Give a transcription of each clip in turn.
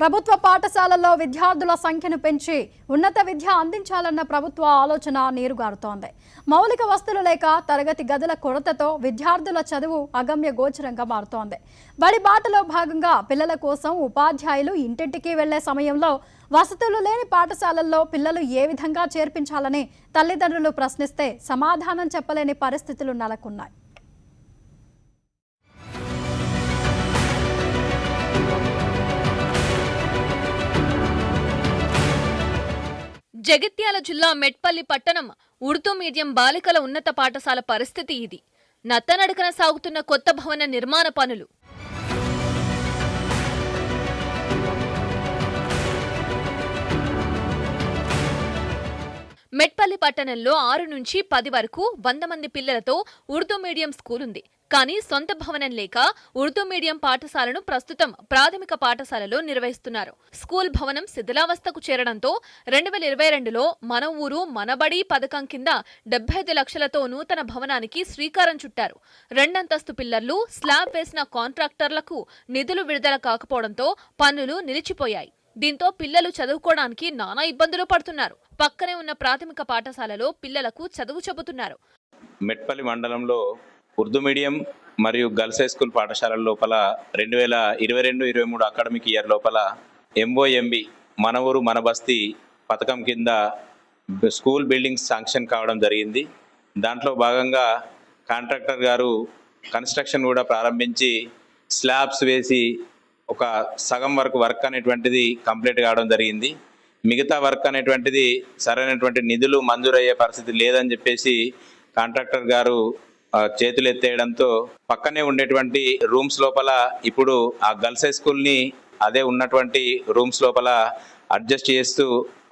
ప్రభుత్వ పాఠశాలల్లో విద్యార్థుల సంఖ్యను పెంచి ఉన్నత విద్య అందించాలన్న ప్రభుత్వ ఆలోచన నీరుగారుతోంది. మౌలిక వస్తువులు లేక తరగతి గదుల కొరతతో విద్యార్థుల చదువు అగమ్య గోచరంగా మారుతోంది. బడి బాటలో భాగంగా పిల్లల కోసం ఉపాధ్యాయులు ఇంటింటికి వెళ్ళే సమయంలో వసతులు లేని పాఠశాలల్లో పిల్లలు ఏ విధంగా చేర్పించాలని తల్లిదండ్రులు ప్రశ్నిస్తే సమాధానం చెప్పలేని పరిస్థితులు నెలకొన్నాయి. జగిత్యాల జిల్లా మెట్పల్లి పట్టణం ఉర్దూ మీడియం బాలికల ఉన్నత పాఠశాల పరిస్థితి ఇది. నత్తనడకన సాగుతున్న కొత్త భవన నిర్మాణ పనులు. మెట్పల్లి పట్టణంలో ఆరు నుంచి పది వరకు వంద మంది పిల్లలతో ఉర్దూ మీడియం స్కూల్ ఉంది కానీ సొంత భవనం లేక ఉర్దూ మీడియం పాఠశాలను ప్రస్తుతం ప్రాథమిక పాఠశాలలో నిర్వహిస్తున్నారు. స్కూల్ భవనం శిథిలావస్థకు చేరడంతో రెండు వేల ఇరవై రెండులో మన ఊరు మనబడి పథకం కింద డెబ్బై ఐదు లక్షలతో నూతన భవనానికి శ్రీకారం చుట్టారు. రెండంతస్తు పిల్లర్లు స్లాబ్ వేసిన కాంట్రాక్టర్లకు నిధులు విడుదల కాకపోవడంతో పనులు నిలిచిపోయాయి. దీంతో పిల్లలు చదువుకోవడానికి నానా ఇబ్బందులు పడుతున్నారు. పక్కనే ఉన్న ప్రాథమిక పాఠశాలలో పిల్లలకు చదువు చెబుతున్నారు. మెట్పల్లి మండలంలో ఉర్దూ మీడియం మరియు గర్ల్స్ హై స్కూల్ పాఠశాలల లోపల రెండు వేల ఇరవై రెండు ఇరవై మూడు అకాడమిక్ ఇయర్ లోపల ఎంఓఎంబి మన ఊరు మన బస్తీ పథకం కింద స్కూల్ బిల్డింగ్స్ శాంక్షన్ కావడం జరిగింది. దాంట్లో భాగంగా కాంట్రాక్టర్ గారు కన్స్ట్రక్షన్ కూడా ప్రారంభించి స్లాబ్స్ వేసి ఒక సగం వరకు వర్క్ అనేటువంటిది కంప్లీట్ కావడం జరిగింది. మిగతా వర్క్ అనేటువంటిది సరైనటువంటి నిధులు మంజూరయ్యే పరిస్థితి లేదని చెప్పేసి కాంట్రాక్టర్ గారు చేతులు ఎత్తేయడంతో పక్కనే ఉండేటువంటి రూమ్స్ లోపల ఇప్పుడు ఆ గర్ల్స్ హై స్కూల్ని అదే ఉన్నటువంటి రూమ్స్ లోపల అడ్జస్ట్ చేస్తూ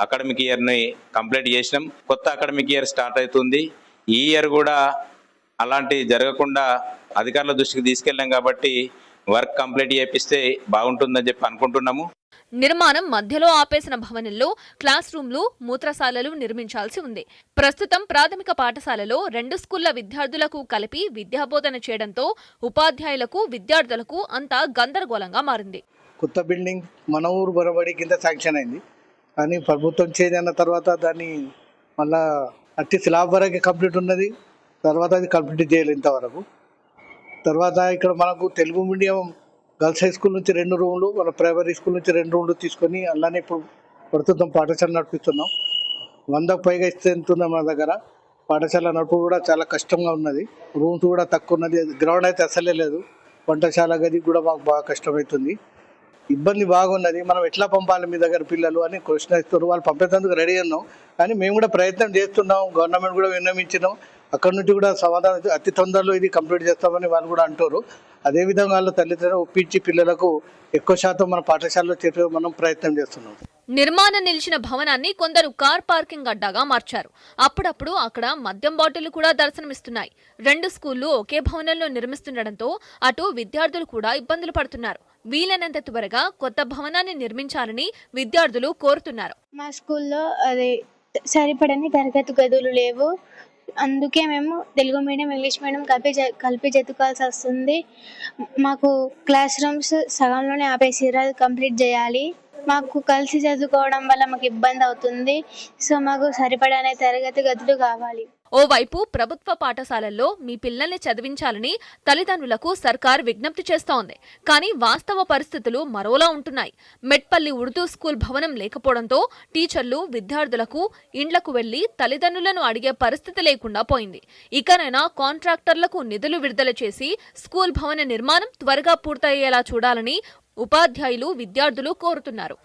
అకాడమిక్ ఇయర్ని కంప్లీట్ చేసినాం. కొత్త అకాడమిక్ ఇయర్ స్టార్ట్ అవుతుంది. ఈ ఇయర్ కూడా అలాంటి జరగకుండా అధికారుల దృష్టికి తీసుకెళ్ళాం కాబట్టి వర్క్ కంప్లీట్ చేపిస్తే బాగుంటుందని చెప్పి అనుకుంటున్నాము. నిర్మాణం మధ్యలో ఆపేసిన భవనంలో క్లాస్ రూమ్లు మూత్రశాలలు నిర్మించాల్సి ఉంది. ప్రస్తుతం ప్రాథమిక పాఠశాలలో రెండు స్కూళ్ళ విద్యార్థులకు కలిపి విద్యాబోధన చేయడంతో ఉపాధ్యాయులకు విద్యార్థులకు అంతా గందరగోళంగా మారింది. కొత్త బిల్డింగ్ మన ఊరు బరబడి కింద శాంక్షన్ అయింది. కానీ ప్రభుత్వం చేంజ్ తర్వాత దాన్ని మళ్ళా అట్టి స్లాబ్ వరకు కంప్లీట్ ఉన్నది. తర్వాత అది కంప్లీట్ చేయలేదు ఇంతవరకు. తర్వాత ఇక్కడ మనకు Telugu medium girls high school నుంచి రెండు రూమ్లు మన ప్రైమరీ స్కూల్ నుంచి రెండు రూమ్లు తీసుకొని అలానే ఇప్పుడు ప్రస్తుతం పాఠశాల నడిపిస్తున్నాం వందకు పైగా ఇస్తే ఎంత ఉంది మన దగ్గర? పాఠశాల నడుపు కూడా చాలా కష్టంగా ఉన్నది. రూమ్స్ కూడా తక్కువ ఉన్నది. గ్రౌండ్ అయితే అసలే లేదు. వంటశాల గది కూడా మాకు బాగా కష్టమవుతుంది ఇబ్బంది బాగున్నది. మనం ఎట్లా పంపాలి మీ దగ్గర పిల్లలు అని క్వశ్చన్ ఇస్తారు వాళ్ళు పంపేందుకు రెడీ ఉన్నాం. కానీ మేము కూడా ప్రయత్నం చేస్తున్నాం. గవర్నమెంట్ కూడా విన్నమించినాం అక్కడ నుంచి కూడా సమాధానం అతి తొందరలో ఇది కంప్లీట్ చేస్తామని వాళ్ళు కూడా అంటారు. అదేవిధంగా వాళ్ళ తల్లిదండ్రులు ఒప్పించి పిల్లలకు ఎక్కువ శాతం మన పాఠశాలలో చేర్పే మనం ప్రయత్నం చేస్తున్నాం. నిర్మాణం నిలిచిన భవనాన్ని కొందరు కార్ పార్కింగ్ అడ్డాగా మార్చారు. అప్పుడప్పుడు అక్కడ మద్యం బాటిళ్ళు కూడా దర్శనమిస్తున్నాయి. రెండు స్కూళ్ళు ఒకే భవనంలో నిర్మిస్తుండటంతో అటు విద్యార్థులు కూడా ఇబ్బందులు పడుతున్నారు. వీలైనంత త్వరగా కొత్త భవనాన్ని నిర్మించాలని విద్యార్థులు కోరుతున్నారు. మా స్కూల్లో అది సరిపడని తరగతి గదులు లేవు. అందుకే మేము తెలుగు మీడియం ఇంగ్లీష్ మీడియం కలిపి కలిపి చదువుకోవాల్సి వస్తుంది. మాకు క్లాస్ రూమ్స్ సగంలోనే ఆపేసిర్రు కంప్లీట్ చేయాలి. మాకు కలిసి చదువుకోవడం వల్ల మాకు ఇబ్బంది అవుతుంది. సో మాకు సరిపడనే తరగతి గదులు కావాలి. ఓవైపు ప్రభుత్వ పాఠశాలల్లో మీ పిల్లల్ని చదివించాలని తల్లిదండ్రులకు సర్కార్ విజ్ఞప్తి చేస్తోంది. కానీ వాస్తవ పరిస్థితులు మరోలా ఉంటున్నాయి. మెట్పల్లి ఉర్దూ స్కూల్ భవనం లేకపోవడంతో టీచర్లు విద్యార్థులకు ఇండ్లకు వెళ్ళి తల్లిదండ్రులను అడిగే పరిస్థితి లేకుండా పోయింది. ఇకనైనా కాంట్రాక్టర్లకు నిధులు విడుదల చేసి స్కూల్ భవన నిర్మాణం త్వరగా పూర్తయ్యేలా చూడాలని ఉపాధ్యాయులు విద్యార్థులు కోరుతున్నారు.